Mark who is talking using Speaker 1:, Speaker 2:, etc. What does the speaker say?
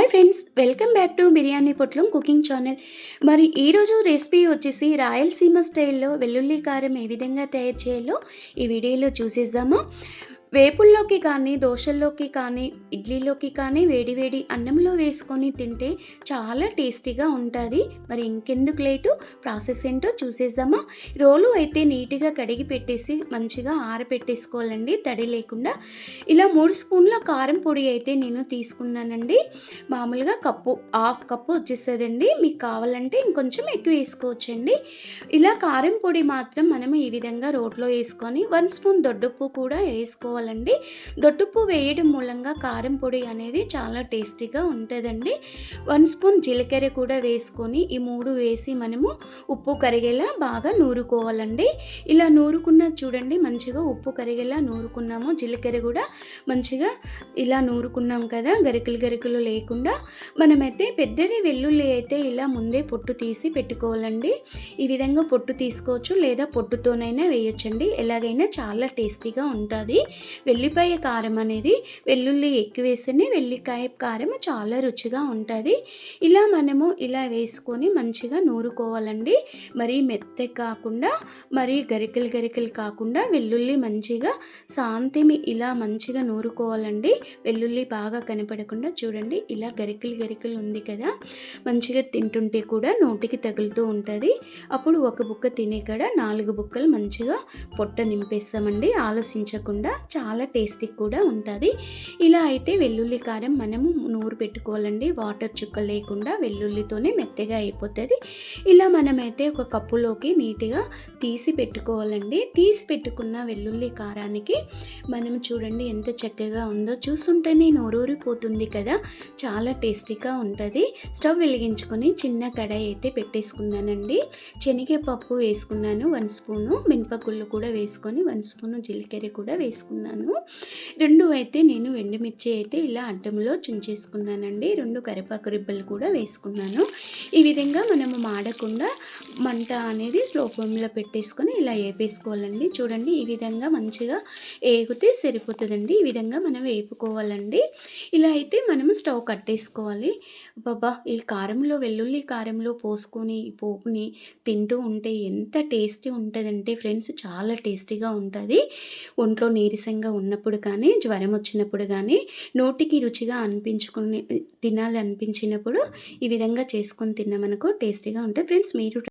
Speaker 1: Hi friends welcome back to biryani Potlam cooking channel మరి ఈరోజు recipe వచ్చేసి రాయలసీమ స్టైల్లో వెల్లుల్లి కారం ఏ విధంగా తయారు చేయాలో ఈ వీడియోలో చూసేద్దాము. వేపుల్లోకి కానీ దోశల్లోకి కానీ ఇడ్లీలోకి కానీ వేడి వేడి అన్నంలో వేసుకొని తింటే చాలా టేస్టీగా ఉంటుంది. మరి ఇంకెందుకు లేటు? ప్రాసెస్ ఏంటో చూసేద్దామా? రోలు అయితే నీట్గా కడిగి పెట్టేసి మంచిగా ఆరబెట్టేసుకోవాలండి తడి లేకుండా. ఇలా మూడు స్పూన్ల కారం పొడి అయితే నేను తీసుకున్నానండి. మామూలుగా కప్పు హాఫ్ కప్పు వచ్చేసేదండి మీకు కావాలంటే ఇంకొంచెం ఎక్కువ వేసుకోవచ్చండి. ఇలా కారం పొడి మాత్రం మనం ఈ విధంగా రోట్లో వేసుకొని వన్ స్పూన్ దొడ్డుప్పు కూడా వేసుకోవాలి వేసుకోవాలండి దొట్టుప్పు వేయడం మూలంగా కారం పొడి అనేది చాలా టేస్టీగా ఉంటుందండి. వన్ స్పూన్ జీలకర్ర కూడా వేసుకొని ఈ మూడు వేసి మనము ఉప్పు కరిగేలా బాగా నూరుకోవాలండి. ఇలా నూరుకున్న చూడండి మంచిగా ఉప్పు కరిగేలా నూరుకున్నాము. జీలకర్ర కూడా మంచిగా ఇలా నూరుకున్నాం కదా గరికలు గరికలు లేకుండా. మనమైతే పెద్దది వెల్లుల్లి అయితే ఇలా ముందే పొట్టు తీసి పెట్టుకోవాలండి. ఈ విధంగా పొట్టు తీసుకోవచ్చు లేదా పొట్టుతోనైనా వేయొచ్చండి. ఎలాగైనా చాలా టేస్టీగా ఉంటుంది. వెల్లిపాయ కారం అనేది వెల్లుల్లి ఎక్కువ వేస్తేనే వెల్లికాయ కారం చాలా రుచిగా ఉంటుంది. ఇలా మనము ఇలా వేసుకొని మంచిగా నూరుకోవాలండి. మరీ మెత్త కాకుండా మరీ గరికలు గరికలు కాకుండా వెల్లుల్లి మంచిగా శాంతిమి ఇలా మంచిగా నూరుకోవాలండి. వెల్లుల్లి బాగా కనపడకుండా చూడండి ఇలా గరికలు గరికలు ఉంది కదా. మంచిగా తింటుంటే కూడా నోటికి తగులుతూ ఉంటుంది. అప్పుడు ఒక బుక్క తినే కడ నాలుగు బుక్కలు మంచిగా పొట్ట నింపేస్తామండి. ఆలోచించకుండా చాలా టేస్టీ కూడా ఉంటుంది. ఇలా అయితే వెల్లుల్లి కారం మనము నూరు పెట్టుకోవాలండి. వాటర్ చుక్క లేకుండా వెల్లుల్లితోనే మెత్తగా అయిపోతుంది. ఇలా మనమైతే ఒక కప్పులోకి నీట్గా తీసి పెట్టుకోవాలండి. తీసి పెట్టుకున్న వెల్లుల్లి కారానికి మనం చూడండి ఎంత చక్కగా ఉందో. చూస్తుంటేనే నోరూరిపోతుంది కదా. చాలా టేస్టీగా ఉంటుంది. స్టవ్ వెలిగించుకొని చిన్న కడాయి అయితే పెట్టేసుకున్నానండి. శనగపప్పు వేసుకున్నాను వన్ స్పూను. మినపగుళ్ళు కూడా వేసుకొని వన్ స్పూను. జీలకర్ర కూడా వేసుకున్నాను. వేసుకున్నాను రెండు అయితే నేను ఎండుమిర్చి అయితే ఇలా అడ్డంలో చుంచేసుకున్నానండి. రెండు కరివేపాకు రిబ్బలు కూడా వేసుకున్నాను. ఈ విధంగా మనము మాడకుండా మంట అనేది స్లో ఫ్లేమ్లో పెట్టేసుకొని ఇలా వేపేసుకోవాలండి చూడండి ఈ విధంగా మంచిగా ఏగితే సరిపోతుందండి. ఈ విధంగా మనం వేపుకోవాలండి ఇలా అయితే మనము స్టవ్ కట్టేసుకోవాలి. బాబా ఈ కారంలో వెల్లుల్లి కారంలో పోసుకొని ఈ పోపుని తింటూ ఉంటే ఎంత టేస్టీ ఉంటుందంటే ఫ్రెండ్స్ చాలా టేస్టీగా ఉంటుంది. ఒంట్లో నీరసంగా ఉన్నప్పుడు కానీ జ్వరం వచ్చినప్పుడు కానీ నోటికి రుచిగా అనిపించుకుని తినాలి అనిపించినప్పుడు ఈ విధంగా చేసుకొని తిన్నామనుకో టేస్టీగా ఉంటుంది. ఫ్రెండ్స్ మీరు